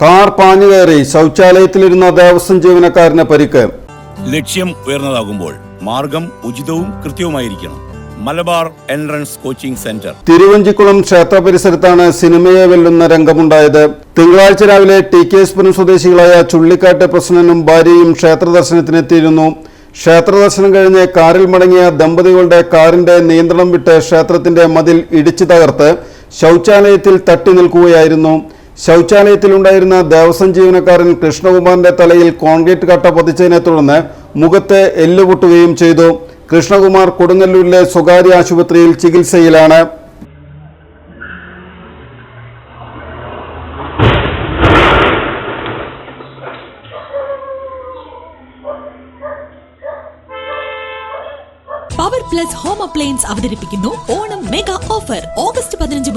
Car പാഞ്ഞു കയറി ശൗചാലയത്തിലിരുന്ന ദേവസ്വം ജീവനക്കാരന് പരിക്ക്. ലക്ഷ്യം ഉയർന്നതാകുമ്പോൾ മാർഗം ഉചിതവും കൃത്യവുമായിരിക്കണം. Malabar entrance coaching centre. Thiruvanchikulam ക്ഷേത്ര പരിസരത്താണ് സിനിമയെ വെല്ലുന്ന രംഗമുണ്ടായത്. തിങ്കളാഴ്ച രാവിലെ ടി കെ എസ്പുരം സ്വദേശികളായ ചുള്ളിക്കാട്ട് പ്രസന്നനും ഭാര്യയും ക്ഷേത്ര ദർശനത്തിനെത്തിയിരുന്നു. ക്ഷേത്ര ദർശനം കഴിഞ്ഞ് കാറിൽ മടങ്ങിയ ദമ്പതികളുടെ കാറിന്റെ നിയന്ത്രണം വിട്ട് ക്ഷേത്രത്തിന്റെ മതിൽ ഇടിച്ചു തകർത്ത് ശൗചാലയത്തിൽ തട്ടി നിൽക്കുകയായിരുന്നു. ശൗചാലയത്തിലുണ്ടായിരുന്ന ദേവസ്വം ജീവനക്കാരൻ കൃഷ്ണകുമാറിന്റെ തലയിൽ കോൺക്രീറ്റ് കട്ട പതിച്ചതിനെ തുടർന്ന് മുഖത്തെ എല്ല് പൊട്ടുകയും ചെയ്തു. കൃഷ്ണകുമാർ കൊടുങ്ങല്ലൂരിലെ സ്വകാര്യ ആശുപത്രിയിൽ ചികിത്സയിലാണ്. പവർ പ്ലസ് ഹോം അപ്ലയൻസ് അവതരിപ്പിക്കുന്നു. Onam mega offer. ഓഗസ്റ്റ് പതിനഞ്ച്